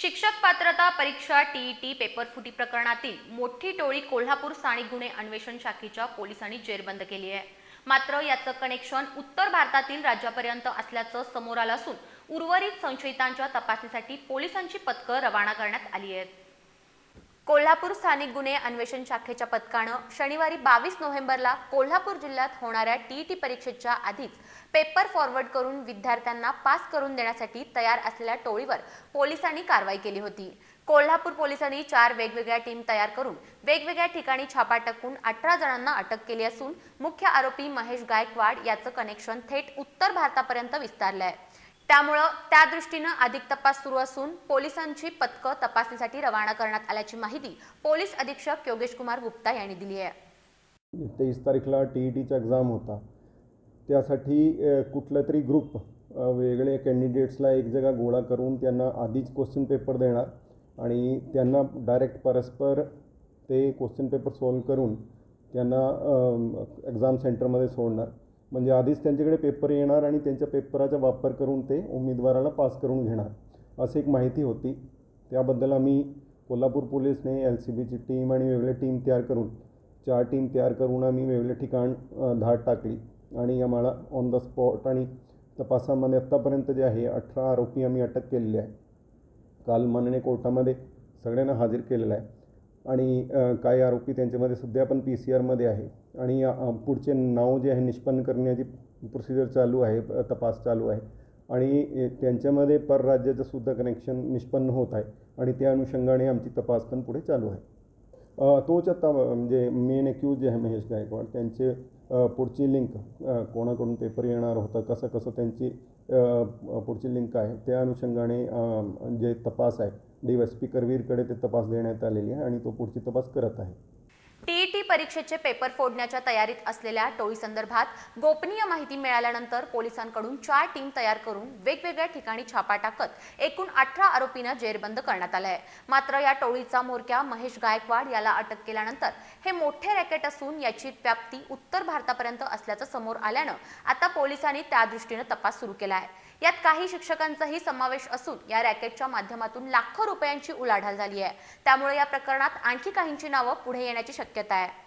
शिक्षक पात्रता परीक्षा टीईटी पेपर फुटी प्रकरणातील मोठी टोळी कोल्हापूर स्थानिक गुन्हे अन्वेषण शाखेच्या पोलिसांनी जेरबंद केली आहे. मात्र याचं कनेक्शन उत्तर भारतातील राज्यापर्यंत असल्याचं समोर आलं असून उर्वरित संशयितांच्या तपासणीसाठी पोलिसांची पथकं रवाना करण्यात आली आहेत. कोल्हापूर स्थानिक गुन्हे अन्वेषण शाखेच्या पथकानं शनिवारी बावीस नोव्हेंबरला कोल्हापूर जिल्ह्यात होणाऱ्या टीईटी परीक्षेच्या आधीच पेपर फॉरवर्ड करून विद्यार्थ्यांना पास करून देण्यासाठी तयार असलेल्या टोळीवर पोलिसांनी कारवाई केली होती. कोल्हापूर पोलिसांनी चार वेगवेगळ्या टीम तयार करून वेगवेगळ्या ठिकाणी छापा टाकून अठरा जणांना अटक केली असून मुख्य आरोपी महेश गायकवाड याचं कनेक्शन थेट उत्तर भारतापर्यंत विस्तारलं आहे त्यामुळं त्या दृष्टीनं अधिक तपास सुरू असून पोलिसांची पथकं तपासणीसाठी रवाना करण्यात आल्याची माहिती पोलीस अधीक्षक योगेश कुमार गुप्ता यांनी दिली आहे. तेवीस तारीखला टी ई टीचा एक्झाम होता. त्यासाठी कुठलं कुठला तरी ग्रुप वेगळे कॅन्डिडेट्सला एक जगा गोळा करून त्यांना आधीच क्वेश्चन पेपर देणार आणि त्यांना डायरेक्ट परस्पर ते क्वेश्चन पेपर सॉल्व करून त्यांना एक्झाम सेंटरमध्ये सोडणार. म्हणजे आधीच त्यांच्याकडे पेपर येणार आणि त्यांच्या पेपराचा वापर करून ते उमेदवाराला पास करून घेणार अशी एक माहिती होती. त्याबद्दल आम्ही कोल्हापूर पोलीसने एल सी बीची टीम आणि वेगळे टीम तयार करून चार टीम तयार करून आम्ही वेगळे ठिकाण धाड टाकली. आणि आम्हाला ऑन द स्पॉट आणि तपासामध्ये आत्तापर्यंत जे आहे अठरा आरोपी आम्ही अटक केलेले आहे. काल माननीय कोर्टामध्ये सगळ्यांना हाजीर केलेलं आहे. आणि काही आरोपी त्यांच्यामध्ये सध्या पण पी सी आरमध्ये आहे. आणि पुढचे नाव जे आहे निष्पन्न करण्याची प्रोसिजर चालू आहे तपास चालू आहे. आणि त्यांच्यामध्ये परराज्याचं सुद्धा कनेक्शन निष्पन्न होत आहे. आणि त्या अनुषंगाने आमची तपास पण पुढे चालू आहे. तोच आता म्हणजे मेन एक्यूज जे आहे महेश गायकवाड त्यांचे पुढची लिंक कोणाकडून पेपर येणार होतं कसं कसं त्यांची पुढची लिंक आहे त्या अनुषंगाने जे तपास आहे डी वाय स्पीकर करवीरकडे ते तपास देण्यात आलेली आहे आणि तो पुढची तपास करत आहे. परीक्षेचे पेपर फोडण्याच्या तयारीत असलेल्या टोळी संदर्भात गोपनीय माहिती मिळाल्यानंतर पोलिसांकडून चार टीम तयार करून वेगवेगळ्या ठिकाणी छापा टाकत एकूण अठरा आरोपींना जेरबंद करण्यात आलं आहे मात्र या टोळीचा म्होरक्या महेश गायकवाड याला अटक केल्यानंतर हे मोठे रॅकेट असून याची व्याप्ती उत्तर भारतापर्यंत असल्याचं समोर आल्यानं आता पोलिसांनी त्या दृष्टीनं तपास सुरू केला आहे यात काही शिक्षकांचाही समावेश असून या रॅकेटच्या माध्यमातून लाखो रुपयांची उलाढाल झाली आहे त्यामुळे या प्रकरणात आणखी काहींची नावं पुढे येण्याची शक्यता आहे.